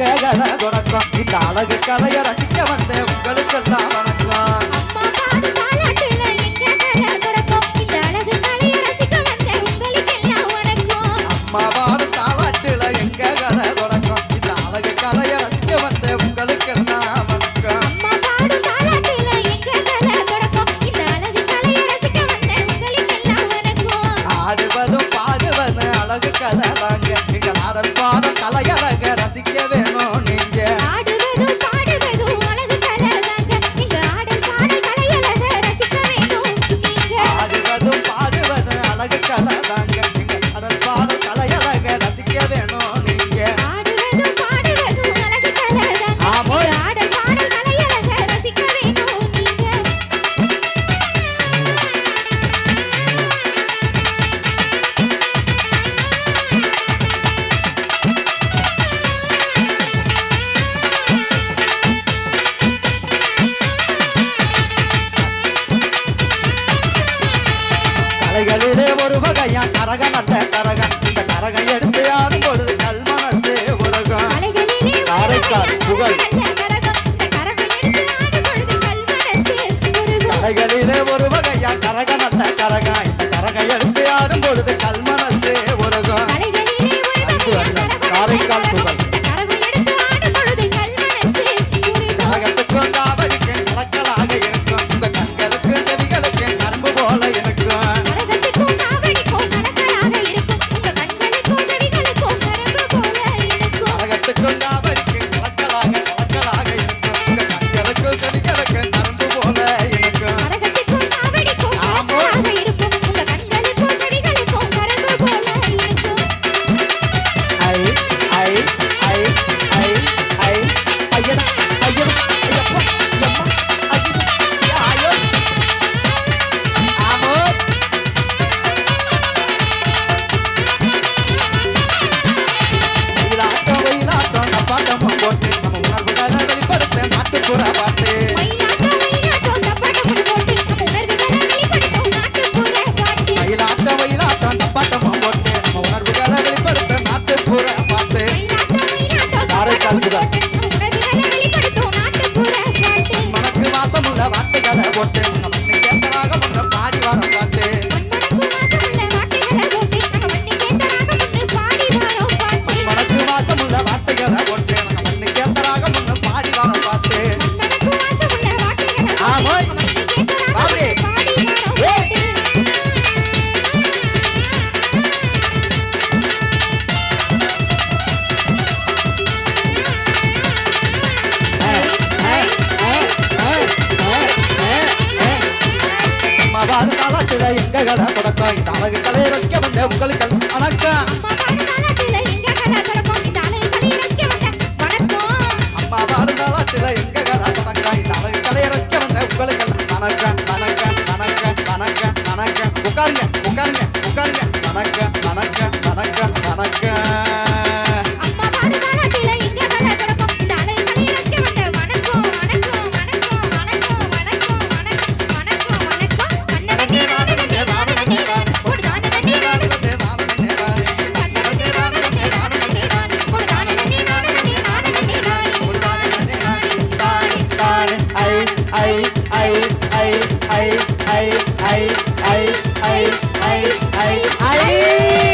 அழக தொடக்கம் இந்த அழகு கலைய ரசிக்க வந்த உங்களுக்கெல்லாம் கலைகளிலே ஒரு வகையா கரகம் அல்ல கரகம். இந்த கரகம் எடுத்து ஆடும் பொழுது கல் மனசே உலகம் காரைக்கால் புகழ். கலைகளிலே ஒரு வகையா கரகம் அல்ல கரகம். இந்த கரகம் எடுத்து ஆடும் பொழுது தாய் தமக்கு தலை வைக்க வந்த உங்களுக்கு வணக்கம். அம்மா வாழ்ந்தாலாத்துல எங்க கலா தனக்காய் தமக்கு தலை உட்காருங்க. ice, ice, ice, ice, ice, ice, ice, ice, ice.